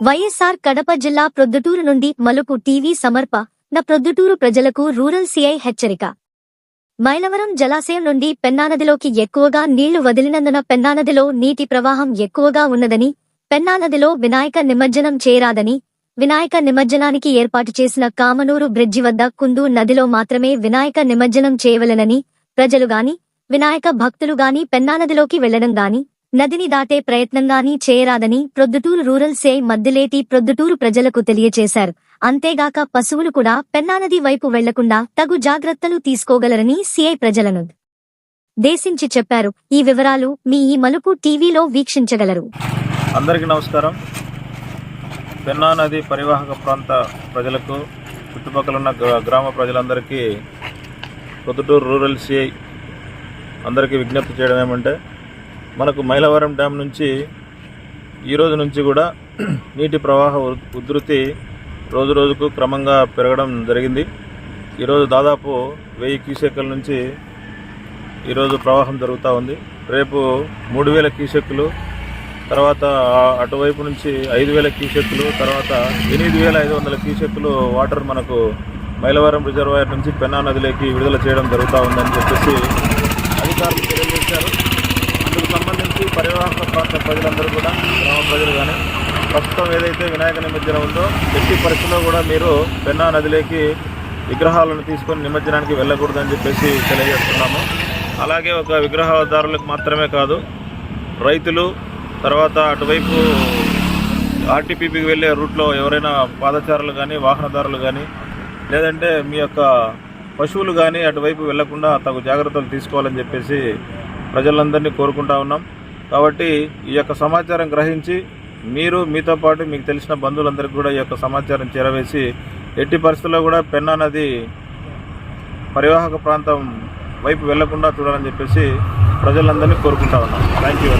వైఎస్ఆర్ కడప జిల్లా ప్రొద్దుటూరు నుండి మలుపు టీవీ సమర్ప న ప్రొద్దుటూరు ప్రజలకు రూరల్ సిఐ హెచ్చరిక. మైలవరం జలాశయం నుండి పెన్నానదిలోకి ఎక్కువగా నీళ్ళు వదిలినందున పెన్నానదిలో నీటి ప్రవాహం ఎక్కువగా ఉన్నదని పెన్నానదిలో వినాయక నిమజ్జనం చేయరాదని వినాయక నిమజ్జనానికి ఏర్పాటు చేసిన కామనూరు బ్రిడ్జి వద్ద కుందు నదిలో మాత్రమే వినాయక నిమజ్జనం చేయవలెనని ప్రజలు గాని వినాయక భక్తులుగాని పెన్నానదిలోకి వెళ్ళడం గాని నదిని దాటే ప్రయత్నంగాని చేయరాదని ప్రొద్దుటూరు రూరల్ సే మద్దిలేటి ప్రొద్దుటూరు ప్రజలకు తెలియచేశారు. అంతేగాక పశువులు కూడా పెన్నానది వైపు వెళ్ళకుండా తగు జాగ్రత్తలు తీసుకోగలరని సిఐ ప్రజలను దేశించి చెప్పారు. ఈ వివరాలు మీ ఈ మలుపు టీవీలో వీక్షించగలరు. అందరికీ నమస్కారం. పెన్నా నది పరివాహక ప్రాంత ప్రజలకు చుట్టుపక్కల ఉన్న గ్రా- గ్రామ ప్రజలందరికీ పొద్దుటూరు రూరల్ సిఐ అందరికీ విజ్ఞప్తి చేయడం ఏమంటే మనకు మైలవరం డ్యామ్ నుంచి ఈ రోజు నుంచి కూడా నీటి ప్రవాహ ఉధృతి రోజు రోజుకు క్రమంగా పెరగడం జరిగింది. ఈరోజు దాదాపు వెయ్యి క్యూసెక్కుల నుంచి ఈరోజు ప్రవాహం జరుగుతూ ఉంది. రేపు మూడు వేల క్యూసెక్కులు తర్వాత అటువైపు నుంచి ఐదు వేల క్యూసెక్కులు తర్వాత ఎనిమిది వేల ఐదు వందల క్యూసెక్కులు వాటర్ మనకు మైలవరం రిజర్వాయర్ నుంచి పెన్నా నదిలోకి విడుదల చేయడం జరుగుతూ ఉందని చెప్పేసి అధికారులు దీనికి సంబంధించి పరివాహక ప్రాంత ప్రజలందరూ కూడా గ్రామ ప్రజలు కానీ ప్రస్తుతం ఏదైతే వినాయక నిమజ్జనం ఉందో ఎట్టి పరిస్థితిలో కూడా మీరు పెన్నా నదిలోకి విగ్రహాలను తీసుకొని నిమజ్జనానికి వెళ్ళకూడదని చెప్పేసి తెలియజేస్తున్నాము. అలాగే ఒక విగ్రహదారులకు మాత్రమే కాదు రైతులు తర్వాత అటువైపు ఆర్టీపీపీకి వెళ్ళే రూట్లో ఎవరైనా పాదచారులు కానీ వాహనదారులు కానీ లేదంటే మీ యొక్క పశువులు కానీ అటువైపు వెళ్ళకుండా తగు జాగ్రత్తలు తీసుకోవాలని చెప్పేసి ప్రజలందరినీ కోరుకుంటా ఉన్నాం. కాబట్టి ఈ యొక్క సమాచారం గ్రహించి మీరు మీతో పాటు మీకు తెలిసిన బంధువులందరికీ కూడా ఈ యొక్క సమాచారం చేరవేసి ఎట్టి పరిస్థితుల్లో కూడా పెన్నా నది పరివాహక ప్రాంతం వైపు వెళ్ళకుండా చూడాలని చెప్పేసి ప్రజలందరినీ కోరుకుంటా ఉన్నాం. Thank you